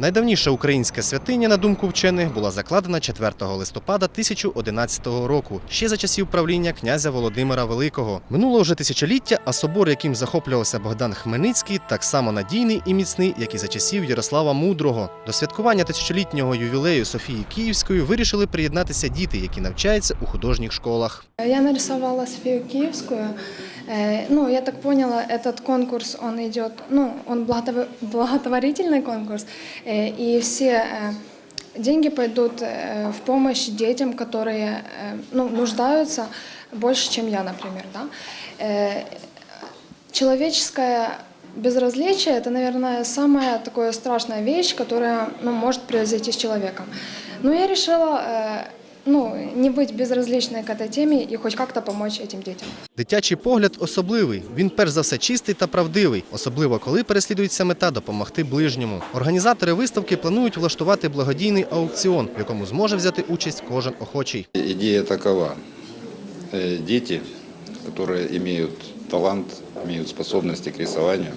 Найдавніша українська святиня, на думку вчених, була закладена 4 листопада 1011 року, ще за часів правління князя Володимира Великого. Минуло вже тисячоліття, а собор, яким захоплювався Богдан Хмельницький, так само надійний і міцний, як і за часів Ярослава Мудрого. До святкування тисячолітнього ювілею Софії Київської вирішили приєднатися діти, які навчаються у художніх школах. Я нарисовала Софию Киевскую. Э, Ну, я так поняла, этот конкурс, он идет, ну, он благотво- благотворительный конкурс, э, и все э, деньги пойдут э, в помощь детям, которые, э, ну, нуждаются больше, чем я, например, да. Э, Человеческое безразличие – это, наверное, самая такая страшная вещь, которая ну, может произойти с человеком. Но я решила э, ну, не быть безразличной к этой теме и хоть как-то помочь этим детям. Дитячий погляд особливий. Він перш за все чистий та правдивий, особливо коли переслідується мета допомогти ближньому. Організатори виставки планують влаштувати благодійний аукціон, в якому зможе взяти участь кожен охочий. Идея такова. Э, Дети, которые имеют талант, имеют способности к рисованию,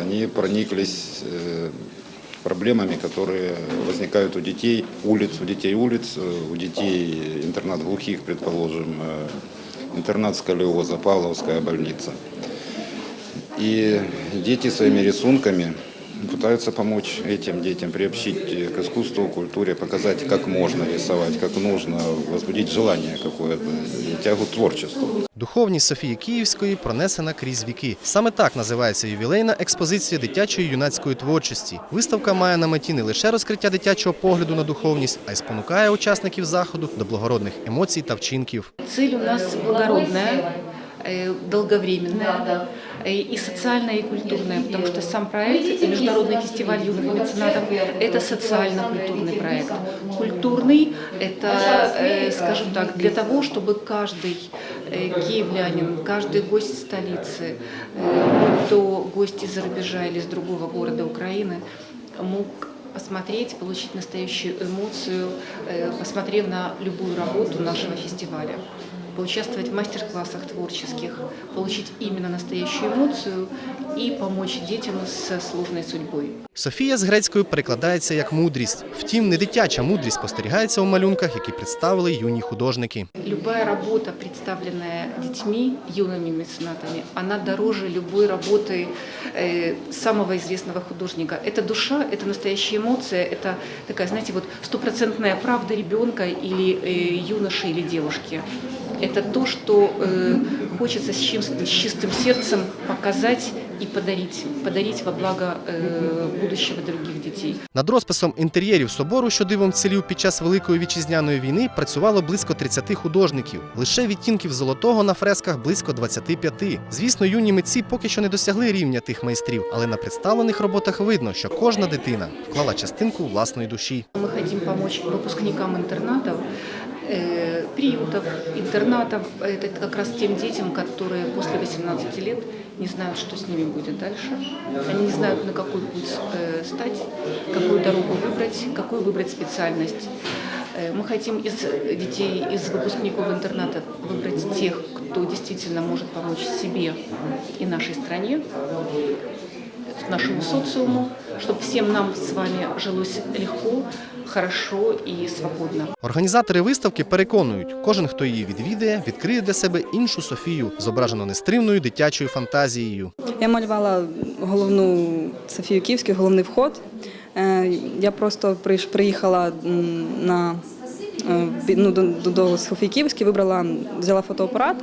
они прониклись э, проблемами, которые возникают у детей улиц, у детей улиц, э, у детей интернат глухих, предположим, э, интернат сколиоза, Павловская больница. И дети своими рисунками пытаются помочь этим детям, приобщить к искусству, культуре, показать, как можно рисовать, как нужно, возбудить желание какое-то, тягу к творчеству. Духовність Софії Київської пронесена крізь віки. Саме так називається ювілейна експозиція дитячої юнацької творчості. Виставка має на меті не лише розкриття дитячого погляду на духовність, а й спонукає учасників заходу до благородних емоцій та вчинків. Цель у нас благородная, э, долговременная э, и социальная, и культурная, потому что сам проект «Международный фестиваль юных меценатов» – это социально-культурный проект. Культурный – это, э, скажем так, для того, чтобы каждый киевлянин, каждый гость столицы, будь то гость из-за рубежа или из другого города Украины, мог посмотреть, получить настоящую эмоцию, посмотрев на любую работу нашего фестиваля, поучаствовать в мастер-классах творческих, получить именно настоящую эмоцию и помочь детям с сложной судьбой. Софія з грецькою перекладається як мудрість. Втім, не дитяча мудрість спостерігається у малюнках, які представили юні художники. Любая работа, представленная детьми, юными меценатами, она дороже любой работы э, самого известного художника. Это душа, это настоящая эмоция, это такая, знаете, вот стопроцентная правда ребенка или э, юноши или девушки. Это то, что э, хочется с, чим- с чистым сердцем показать и подарить, подарить во благо э, будущего других детей. Над розписом інтер'єрів собору, що дивом цілів під час Великої вітчизняної війни, працювало близько 30 художників. Лише відтінків золотого на фресках близько 25. Звісно, юні митці поки що не досягли рівня тих майстрів, але на представлених роботах видно, що кожна дитина вклала частинку власної душі. Мы хотим помочь выпускникам интернатов, э, приютов, интернатов. Это как раз тем детям, которые после 18 лет не знают, что с ними будет дальше. Они не знают, на какой путь э, стать, какую дорогу выбрать, какую выбрать специальность. Э, Мы хотим из детей, из выпускников интерната выбрать тех, кто действительно может помочь себе и нашей стране, нашему социуму, чтобы всем нам с вами жилось легко, хорошо і свободно. Організатори виставки переконують, кожен, хто її відвідає, відкриє для себе іншу Софію, зображену нестримною дитячою фантазією. Я малювала головну Софію Київську, головний вход. Е, Я просто приїхала на ну, до, до вибрала, взяла фотоапарат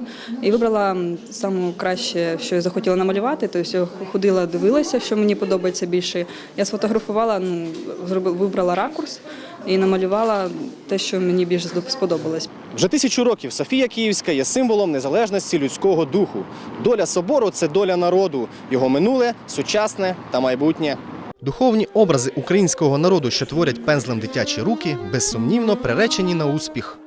і вибрала саме краще, що я захотіла намалювати. Тобто ходила, дивилася, що мені подобається більше. Я сфотографувала, ну, вибрала ракурс і намалювала те, що мені більше сподобалось. Вже тисячу років Софія Київська є символом незалежності людського духу. Доля собору це доля народу, його минуле, сучасне та майбутнє. Духовні образи українського народу, що творять пензлем дитячі руки, безсумнівно приречені на успіх.